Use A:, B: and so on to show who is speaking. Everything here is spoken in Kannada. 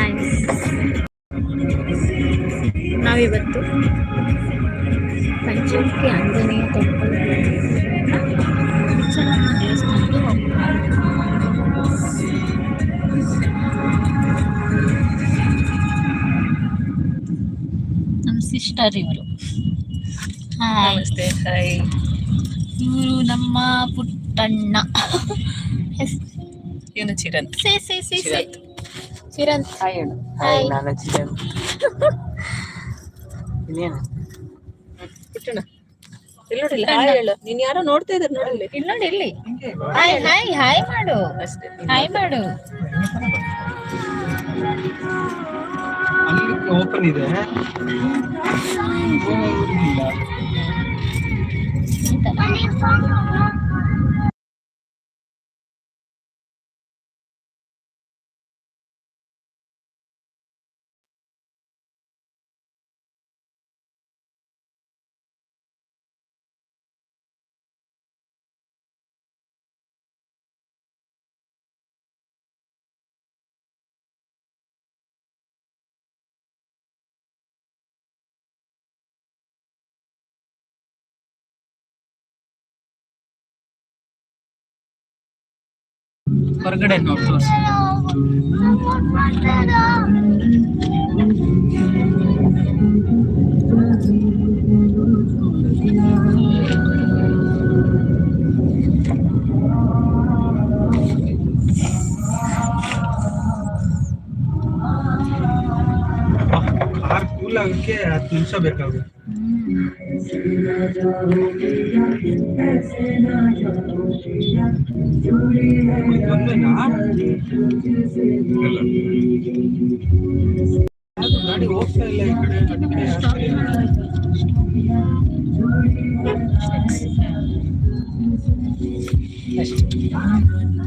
A: ಥ್ಯಾಂಕ್ಸ್ ನಾವಿವತ್ತು ಪಂಚಮುಖಿ ಆಂಜನೇಯ ಟೆಂಪಲ್ ನಮ್ಮ ಸಿಸ್ಟರ್ ಇವರು.
B: ನಮಸ್ತೆ ಹಾಯ್
A: ಇವರು ನಮ್ಮ ಪುಟ್ಟಣ್ಣ. ಏನು Chiranth say say
B: say
A: Chiranth.
B: Hi ಹೇಳು. ಹಾಯ್ ನಾನು ಚಿರಂತ್ ಇನ್ನೇನು ಇಲ್ಲಿ ಹಾಯ್ ಹೇಳು. ನೀನ್ ಯಾರೋ ನೋಡ್ತಾ ಇದ್ದಾರೆ ನೋಡಿಲ್ಲ
A: ಇಲ್ಲಿ. ನೋಡಿ ಇಲ್ಲಿ. ಹಾಯ್ ಹಾಯ್ ಹಾಯ್ ಮಾಡು.
B: ಅಷ್ಟೇ.
A: ಹಾಯ್ ಮಾಡು.
C: ಅಲ್ಲಿ ಓಪನ್ ಇದೆ.
B: ಹೊರಗಡೆ ನೋಡಿ ತೋರ್ಸು
C: ಕಾರ್ ಕೂಲ್ ಆಗಕ್ಕೆ ಹತ್ತು ನಿಮಿಷ ಬೇಕಾಗುತ್ತೆ ಒಂದೇನಾ ಯಾವ್ದು ಗಾಡಿ ಹೋಗ್ತಾ ಇಲ್ಲ ಈ ಕಡೆ ಅದಕ್ಕೆ
B: ಅಷ್ಟೇ